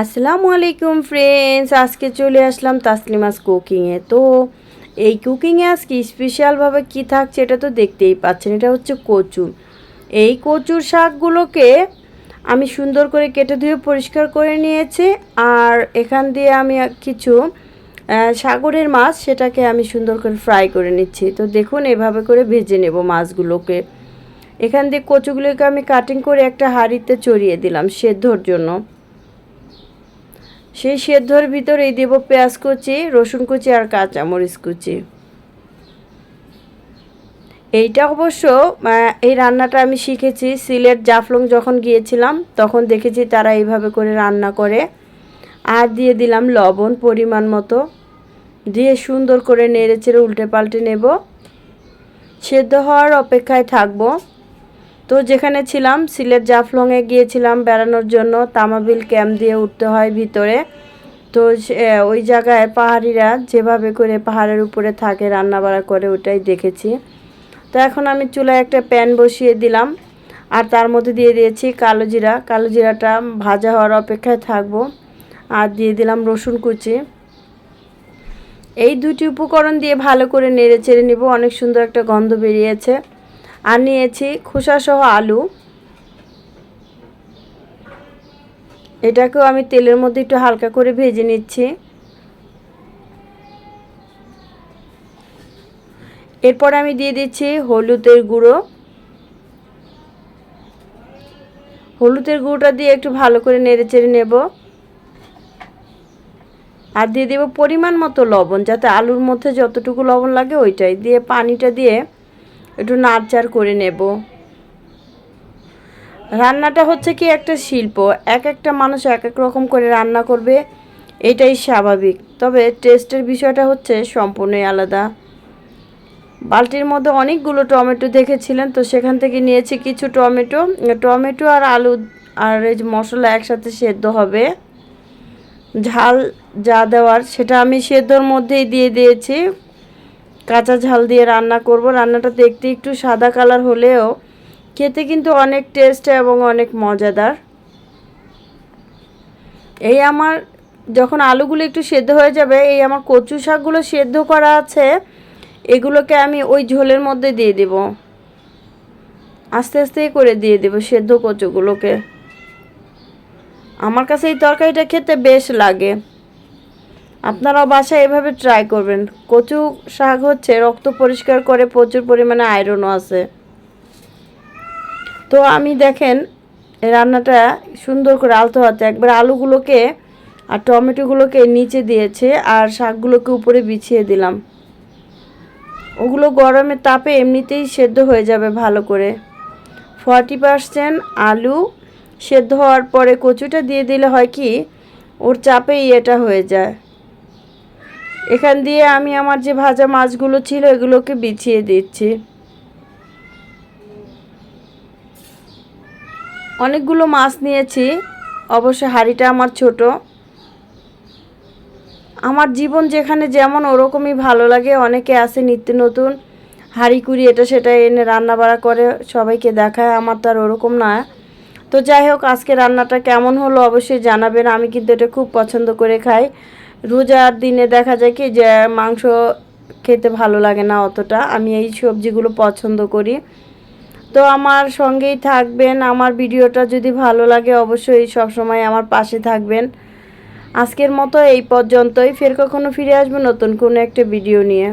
আসসালামু আলাইকুম ফ্রেন্ডস আজকে চলে আসলাম তাসলিমাস কুকিংয়ে তো এই কুকিংয়ে আজকে স্পেশালভাবে কি থাকছে এটা তো দেখতেই পাচ্ছেন, এটা হচ্ছে কচু। এই কচুর শাকগুলোকে আমি সুন্দর করে কেটে ধুয়ে পরিষ্কার করে নিয়েছি, আর এখান দিয়ে আমি কিছু সাগরের মাছ সেটাকে আমি সুন্দর করে ফ্রাই করে নিচ্ছি। তো দেখুন এভাবে করে ভেজে নেব মাছগুলোকে। এখান দিয়ে কচুগুলোকে আমি কাটিং করে একটা হাঁড়িতে চড়িয়ে দিলাম সেদ্ধর জন্য। সেই সেদ্ধর ভিতরেই দেব পেঁয়াজ কুচি, রসুন কুচি আর কাঁচামরিচ কুচি। এইটা অবশ্য এই রান্নাটা আমি শিখেছি। সিলেট জাফলং যখন গিয়েছিলাম, তখন দেখেছি তারা এইভাবে করে রান্না করে। আর দিয়ে দিলাম লবণ পরিমাণ মতো। দিয়ে সুন্দর করে নেড়ে চেড়ে উল্টে পাল্টে নেব। সেদ্ধ হওয়ার অপেক্ষায় থাকব। তো যেখানে ছিলাম, সিলেট জাফলংয়ে গিয়েছিলাম বেড়ানোর জন্য। তামাবিল ক্যাম্প দিয়ে উঠতে হয় ভিতরে। তো ওই জায়গায় পাহাড়িরা যেভাবে করে পাহাড়ের উপরে থাকে, রান্নাবাড়া করে, ওটাই দেখেছি। তো এখন আমি চুলায় একটা প্যান বসিয়ে দিলাম। আর তার মধ্যে দিয়ে দিয়েছি কালো জিরা। কালো জিরাটা ভাজা হওয়ার অপেক্ষায় থাকব। আর দিয়ে দিলাম রসুন কুচি। এই দুটি উপকরণ দিয়ে ভালো করে নেড়ে চেড়ে নেব। অনেক সুন্দর একটা গন্ধ বেরিয়েছে। আর নিয়েছি খোসাসহ আলু। এটাকেও আমি তেলের মধ্যে একটু হালকা করে ভেজে নিচ্ছি। এরপর আমি দিয়ে দিচ্ছি হলুদের গুঁড়ো। হলুদের গুঁড়োটা দিয়ে একটু ভালো করে নেড়ে চেড়ে নেব। আর দিয়ে দেবো পরিমাণ মতো লবণ, যাতে আলুর মধ্যে যতটুকু লবণ লাগে ওইটাই। দিয়ে পানিটা দিয়ে একটু নাড়চাড় করে নেব। রান্নাটা হচ্ছে কি একটা শিল্প। এক একটা মানুষ এক এক রকম করে রান্না করবে, এটাই স্বাভাবিক। তবে টেস্টের বিষয়টা হচ্ছে সম্পূর্ণই আলাদা। বালতির মধ্যে অনেকগুলো টমেটো দেখেছিলেন, তো সেখান থেকে নিয়েছি কিছু টমেটো। টমেটো আর আলু আর এই মশলা একসাথে সেদ্ধ হবে। ঝাল যা দেওয়ার, সেটা আমি সেদ্ধর মধ্যেই দিয়ে দিয়েছি। কাঁচা ঝাল দিয়ে রান্না করব। রান্নাটা দেখতে একটু সাদা কালার হলেও খেতে কিন্তু অনেক টেস্ট এবং অনেক মজাদার। এই আমার যখন আলুগুলো একটু সেদ্ধ হয়ে যাবে, এই আমার কচু শাকগুলো সেদ্ধ করা আছে, এগুলোকে আমি ওই ঝোলের মধ্যে দিয়ে দেব। আস্তে আস্তে করে দিয়ে দেব সেদ্ধ কচুগুলোকে। আমার কাছে এই তরকারিটা খেতে বেশ লাগে। আপনারাও বাসায় এভাবে ট্রাই করবেন। কচু শাক হচ্ছে, রক্ত পরিষ্কার করে প্রচুর পরিমাণে আয়রনও আছে। তো আমি দেখেন রান্নাটা সুন্দর করে আলতো হাতে একবার আলুগুলোকে আর টমেটোগুলোকে নিচে দিয়েছে আর শাকগুলোকে উপরে বিছিয়ে দিলাম। ওগুলো গরমে তাপে এমনিতেই সেদ্ধ হয়ে যাবে ভালো করে। ফর্টি পারসেন্ট আলু সেদ্ধ হওয়ার পরে কচুটা দিয়ে দিলে হয় কি, ওর চাপেই এটা হয়ে যায়। এখান দিয়ে আমি আমার যে ভাজা মাছগুলো ছিল এগুলোকে বিছিয়ে দিচ্ছি। অনেকগুলো মাছ নিয়েছি, অবশ্য হাঁড়িটা আমার ছোট। আমার জীবন যেখানে যেমন ওরকমই ভালো লাগে, অনেকে আছে নিত্য নতুন, হাঁড়ি কুড়ি এটা সেটা এনে রান্না বাড়া করে সবাইকে দেখায়, আমার তো আর ওরকম না। তো যাই হোক, আজকে রান্নাটা কেমন হলো অবশ্যই জানাবেন, আমি কিন্তু এটা খুব পছন্দ করে খাই। রোজার দিনে দেখা যায় কি যে মাংস খেতে ভালো লাগে না অতটা। আমি এই সবজিগুলো পছন্দ করি। তো আমার সঙ্গেই থাকবেন। আমার ভিডিওটা যদি ভালো লাগে অবশ্যই সবসময় আমার পাশে থাকবেন। আজকের মতো এই পর্যন্তই। ফের কখনো ফিরে আসব নতুন কোনো একটা ভিডিও নিয়ে।